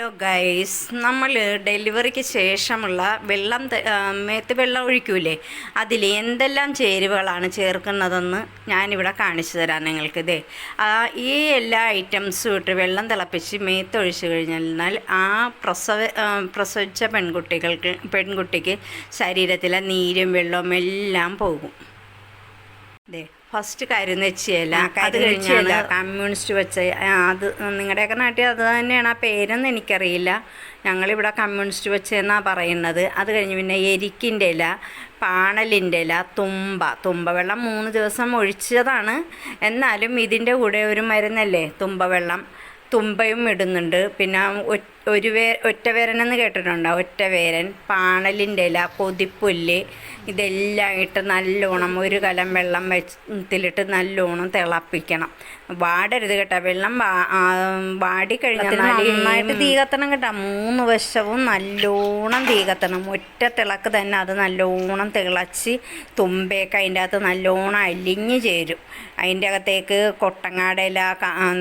Hello guys നമ്മൾ ഡെലിവറിക്ക് ശേഷമുള്ള വെള്ളം മേത്ത് വെള്ളം ഒഴിക്കൂലേ? അതിൽ എന്തെല്ലാം ചേരുവകളാണ് ചേർക്കുന്നതെന്ന് ഞാനിവിടെ കാണിച്ചു തരാം നിങ്ങൾക്ക് ഇതേ ഈ എല്ലാ ഐറ്റംസും ഇട്ട് വെള്ളം തിളപ്പിച്ച് മേത്ത് ഒഴിച്ചു കഴിഞ്ഞാൽ ആ പ്രസവ പ്രസവിച്ച പെൺകുട്ടികൾക്ക് പെൺകുട്ടിക്ക് ശരീരത്തിലെ നീരും വെള്ളവും എല്ലാം പോകും. ദേ. ഫസ്റ്റ് കരുന്നെച്ചിയല്ല നെച്ചിയല്ല അത്. കഴിഞ്ഞാണ് കമ്മ്യൂണിസ്റ്റ് വെച്ച അത് നിങ്ങളുടെയൊക്കെ നാട്ടിൽ അത് തന്നെയാണ്. ആ പേരെന്ന് എനിക്കറിയില്ല. ഞങ്ങളിവിടെ കമ്മ്യൂണിസ്റ്റ് വെച്ചെന്നാണ് പറയുന്നത്. അത് കഴിഞ്ഞ് പിന്നെ എരിക്കിന്റെ ഇല പാണലിന്റെ ഇല തുമ്പ. തുമ്പ വെള്ളം മൂന്ന് ദിവസം ഒഴിച്ചതാണ്. എന്നാലും ഇതിന്റെ കൂടെ ഒരു മരുന്നല്ലേ തുമ്പ വെള്ളം തുമ്പയും ഇടുന്നുണ്ട്. പിന്നെ ഒരു വേ ഒറ്റവേരനെന്ന് കേട്ടിട്ടുണ്ടോ? ഒറ്റവേരൻ പാണലിന്റെ ഇല കൊതിപ്പുല്ല് ഇതെല്ലാം ഇട്ട് നല്ലോണം ഒരു കലം വെള്ളം വെച്ചിട്ട് നല്ലോണം തിളപ്പിക്കണം. വാടരുത് കേട്ടോ. വെള്ളം വാടിക്കഴിഞ്ഞാൽ നന്നായിട്ട് തീ കത്തണം കേട്ടോ. മൂന്ന് വശവും നല്ലോണം തീ കത്തണം. ഒറ്റ തിളക്ക് തന്നെ അത് നല്ലോണം തിളച്ച് തുമ്പേക്ക് അതിന്റെ അകത്ത് നല്ലോണം അലിഞ്ഞ് ചേരും. അതിന്റെ അകത്തേക്ക് കൊട്ടങ്ങാടയില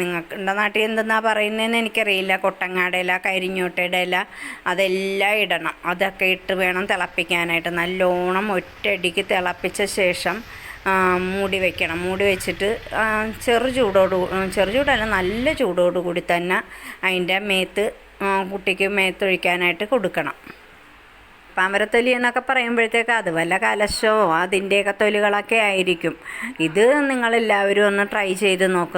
നിങ്ങളുടെ നാട്ടിൽ എന്തെന്നാ പറയുന്നതെന്ന് എനിക്കറിയില്ല. കൊട്ടങ്ങാടയില കരിഞ്ഞോട്ടയുടെ അതെല്ലാം ഇടണം. അതൊക്കെ ഇട്ട് വേണം തിളപ്പിക്കാനായിട്ട്. നല്ലോണം ഒറ്റയടിക്ക് തിളപ്പിച്ച ശേഷം മൂടി വെക്കണം. മൂടി വെച്ചിട്ട് ചെറു ചൂടോട് ചെറു ചൂടല്ല നല്ല ചൂടോട് കൂടി തന്നെ അതിന്റെ മേത്ത് കുട്ടിക്ക് മേത്തൊഴിക്കാനായിട്ട് കൊടുക്കണം. പാമരത്തൊലി എന്നൊക്കെ പറയുമ്പോഴത്തേക്ക് അത് വല്ല കലശോ അതിന്റെയൊക്കെ തൊലികളൊക്കെ ആയിരിക്കും. ഇത് നിങ്ങളെല്ലാവരും ഒന്ന് ട്രൈ ചെയ്ത് നോക്കുക